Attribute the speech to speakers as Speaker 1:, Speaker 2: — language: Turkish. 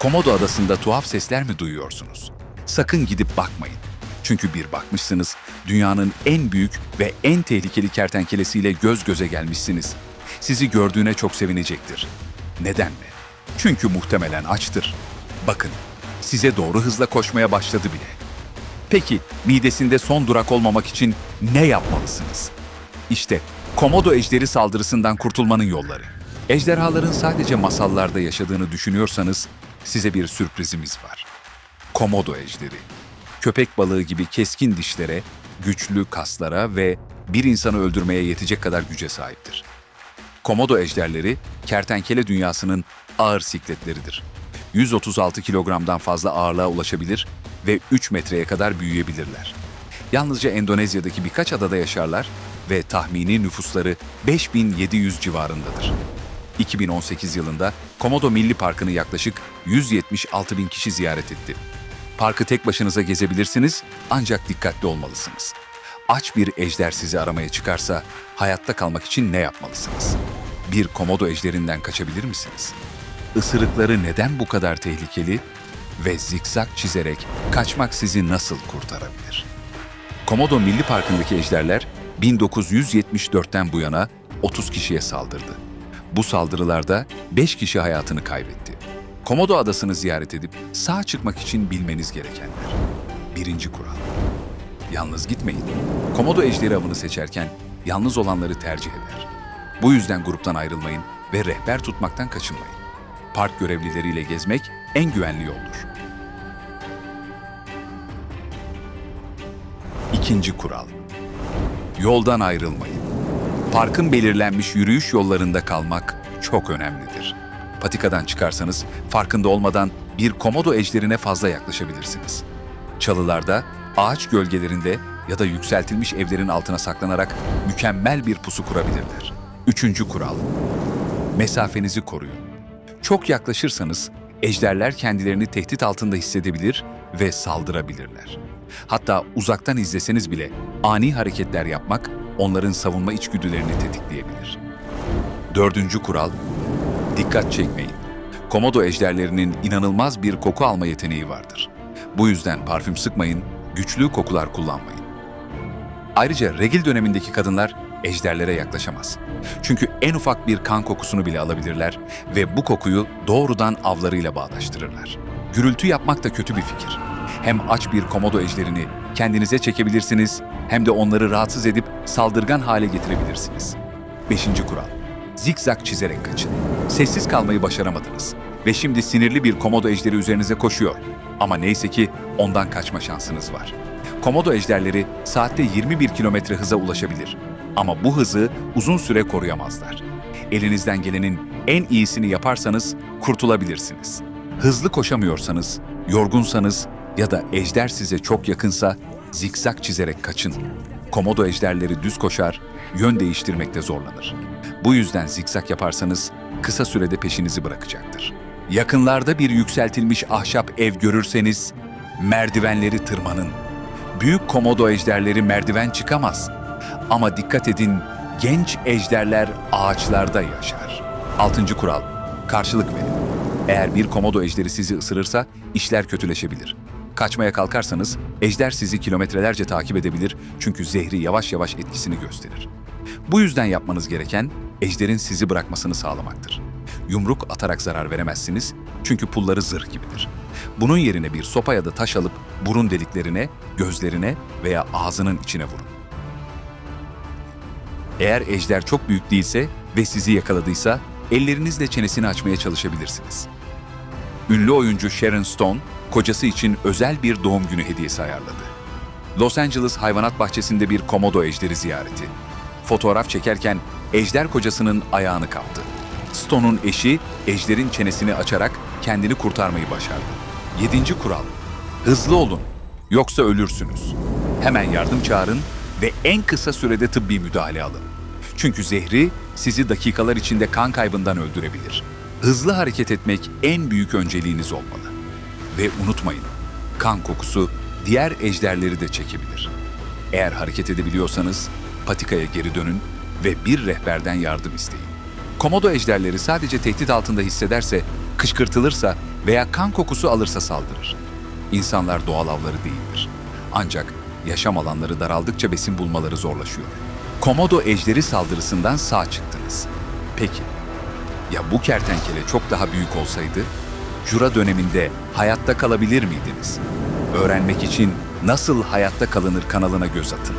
Speaker 1: Komodo adasında tuhaf sesler mi duyuyorsunuz? Sakın gidip bakmayın. Çünkü bir bakmışsınız, dünyanın en büyük ve en tehlikeli kertenkelesiyle göz göze gelmişsiniz. Sizi gördüğüne çok sevinecektir. Neden mi? Çünkü muhtemelen açtır. Bakın, size doğru hızla koşmaya başladı bile. Peki, midesinde son durak olmamak için ne yapmalısınız? İşte Komodo ejderi saldırısından kurtulmanın yolları. Ejderhaların sadece masallarda yaşadığını düşünüyorsanız size bir sürprizimiz var. Komodo ejderi. Köpek balığı gibi keskin dişlere, güçlü kaslara ve bir insanı öldürmeye yetecek kadar güce sahiptir. Komodo ejderleri kertenkele dünyasının ağır sikletleridir. 136 kilogramdan fazla ağırlığa ulaşabilir ve 3 metreye kadar büyüyebilirler. Yalnızca Endonezya'daki birkaç adada yaşarlar ve tahmini nüfusları 5700 civarındadır. 2018 yılında Komodo Milli Parkı'nı yaklaşık 176 bin kişi ziyaret etti. Parkı tek başınıza gezebilirsiniz ancak dikkatli olmalısınız. Aç bir ejder sizi aramaya çıkarsa hayatta kalmak için ne yapmalısınız? Bir komodo ejderinden kaçabilir misiniz? Isırıkları neden bu kadar tehlikeli ve zikzak çizerek kaçmak sizi nasıl kurtarabilir? Komodo Milli Parkı'ndaki ejderler 1974'ten bu yana 30 kişiye saldırdı. Bu saldırılarda 5 kişi hayatını kaybetti. Komodo adasını ziyaret edip sağ çıkmak için bilmeniz gerekenler. Birinci kural. Yalnız gitmeyin. Komodo ejderi avını seçerken yalnız olanları tercih eder. Bu yüzden gruptan ayrılmayın ve rehber tutmaktan kaçınmayın. Park görevlileriyle gezmek en güvenli yoldur. İkinci kural. Yoldan ayrılmayın. Parkın belirlenmiş yürüyüş yollarında kalmak çok önemlidir. Patikadan çıkarsanız farkında olmadan bir komodo ejderine fazla yaklaşabilirsiniz. Çalılarda, ağaç gölgelerinde ya da yükseltilmiş evlerin altına saklanarak mükemmel bir pusu kurabilirler. Üçüncü kural. Mesafenizi koruyun. Çok yaklaşırsanız ejderler kendilerini tehdit altında hissedebilir ve saldırabilirler. Hatta uzaktan izleseniz bile ani hareketler yapmak onların savunma içgüdülerini tetikleyebilir. Dördüncü kural, dikkat çekmeyin. Komodo ejderlerinin inanılmaz bir koku alma yeteneği vardır. Bu yüzden parfüm sıkmayın, güçlü kokular kullanmayın. Ayrıca regil dönemindeki kadınlar ejderlere yaklaşamaz. Çünkü en ufak bir kan kokusunu bile alabilirler ve bu kokuyu doğrudan avlarıyla bağdaştırırlar. Gürültü yapmak da kötü bir fikir. Hem aç bir komodo ejderini kendinize çekebilirsiniz hem de onları rahatsız edip saldırgan hale getirebilirsiniz. Beşinci kural. Zikzak çizerek kaçın. Sessiz kalmayı başaramadınız. Ve şimdi sinirli bir komodo ejderi üzerinize koşuyor. Ama neyse ki ondan kaçma şansınız var. Komodo ejderleri saatte 21 kilometre hıza ulaşabilir. Ama bu hızı uzun süre koruyamazlar. Elinizden gelenin en iyisini yaparsanız kurtulabilirsiniz. Hızlı koşamıyorsanız, yorgunsanız ya da ejder size çok yakınsa zikzak çizerek kaçın. Komodo ejderleri düz koşar, yön değiştirmekte zorlanır. Bu yüzden zikzak yaparsanız kısa sürede peşinizi bırakacaktır. Yakınlarda bir yükseltilmiş ahşap ev görürseniz merdivenleri tırmanın. Büyük komodo ejderleri merdiven çıkamaz. Ama dikkat edin, genç ejderler ağaçlarda yaşar. Altıncı kural, karşılık verin. Eğer bir komodo ejderi sizi ısırırsa işler kötüleşebilir. Kaçmaya kalkarsanız ejder sizi kilometrelerce takip edebilir çünkü zehri yavaş yavaş etkisini gösterir. Bu yüzden yapmanız gereken ejderin sizi bırakmasını sağlamaktır. Yumruk atarak zarar veremezsiniz çünkü pulları zırh gibidir. Bunun yerine bir sopa ya da taş alıp burun deliklerine, gözlerine veya ağzının içine vurun. Eğer ejder çok büyük değilse ve sizi yakaladıysa ellerinizle çenesini açmaya çalışabilirsiniz. Ünlü oyuncu Sharon Stone, kocası için özel bir doğum günü hediyesi ayarladı. Los Angeles Hayvanat Bahçesi'nde bir komodo ejderi ziyareti. Fotoğraf çekerken ejder kocasının ayağını kaptı. Stone'un eşi ejderin çenesini açarak kendini kurtarmayı başardı. Yedinci kural. Hızlı olun, yoksa ölürsünüz. Hemen yardım çağırın ve en kısa sürede tıbbi müdahale alın. Çünkü zehri sizi dakikalar içinde kan kaybından öldürebilir. Hızlı hareket etmek en büyük önceliğiniz olmalı. Ve unutmayın, kan kokusu diğer ejderleri de çekebilir. Eğer hareket edebiliyorsanız patikaya geri dönün ve bir rehberden yardım isteyin. Komodo ejderleri sadece tehdit altında hissederse, kışkırtılırsa veya kan kokusu alırsa saldırır. İnsanlar doğal avları değildir. Ancak yaşam alanları daraldıkça besin bulmaları zorlaşıyor. Komodo ejderi saldırısından sağ çıktınız. Peki, ya bu kertenkele çok daha büyük olsaydı, Jura döneminde hayatta kalabilir miydiniz? Öğrenmek için Nasıl Hayatta Kalınır kanalına göz atın.